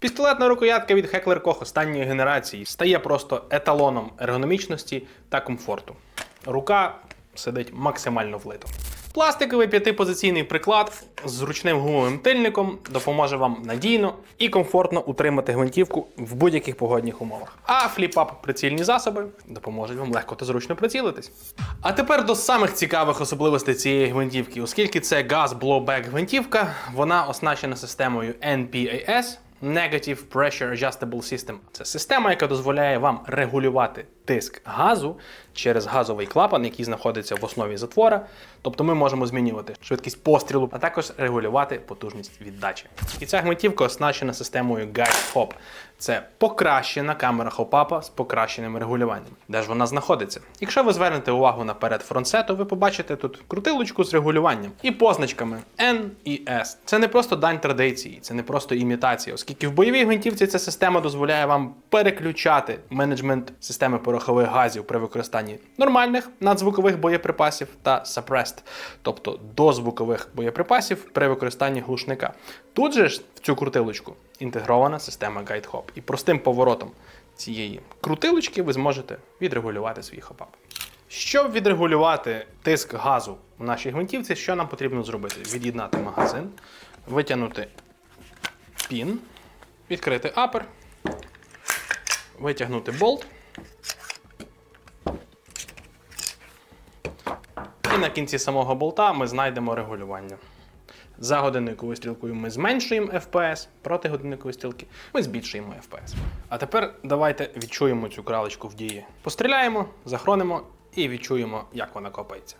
Пістолетна рукоятка від Heckler Koch останньої генерації стає просто еталоном ергономічності та комфорту. Рука сидить максимально влито. Пластиковий п'ятипозиційний приклад з зручним гумовим тильником допоможе вам надійно і комфортно утримати гвинтівку в будь-яких погодних умовах. А фліп-ап прицільні засоби допоможуть вам легко та зручно прицілитись. А тепер до самих цікавих особливостей цієї гвинтівки, оскільки це газ блоубек гвинтівка, вона оснащена системою NPAS. Negative Pressure Adjustable System. Це система, яка дозволяє вам регулювати тиск газу через газовий клапан, який знаходиться в основі затвора. Тобто ми можемо змінювати швидкість пострілу, а також регулювати потужність віддачі. І ця гвинтівка оснащена системою Guide Hop. Це покращена камера хопапа з покращеним регулюванням. Де ж вона знаходиться? Якщо ви звернете увагу на перед фронтсету, ви побачите тут крутилочку з регулюванням і позначками N і S. Це не просто дань традиції, це не просто імітація, оскільки в бойовій гвинтівці ця система дозволяє вам переключати менеджмент системи порохових газів при використанні нормальних надзвукових боєприпасів та suppressed, тобто дозвукових боєприпасів при використанні глушника. Тут же ж в цю крутилочку інтегрована система Guide Hop. І простим поворотом цієї крутилочки ви зможете відрегулювати свій хопап. Щоб відрегулювати тиск газу в нашій гвинтівці, що нам потрібно зробити? Від'єднати магазин, витягнути пін, відкрити апер, витягнути болт. На кінці самого болта ми знайдемо регулювання. За годинниковою стрілкою ми зменшуємо FPS, проти годинникової стрілки ми збільшуємо FPS. А тепер давайте відчуємо цю кралечку в дії. Постріляємо, захоронимо і відчуємо, як вона копається.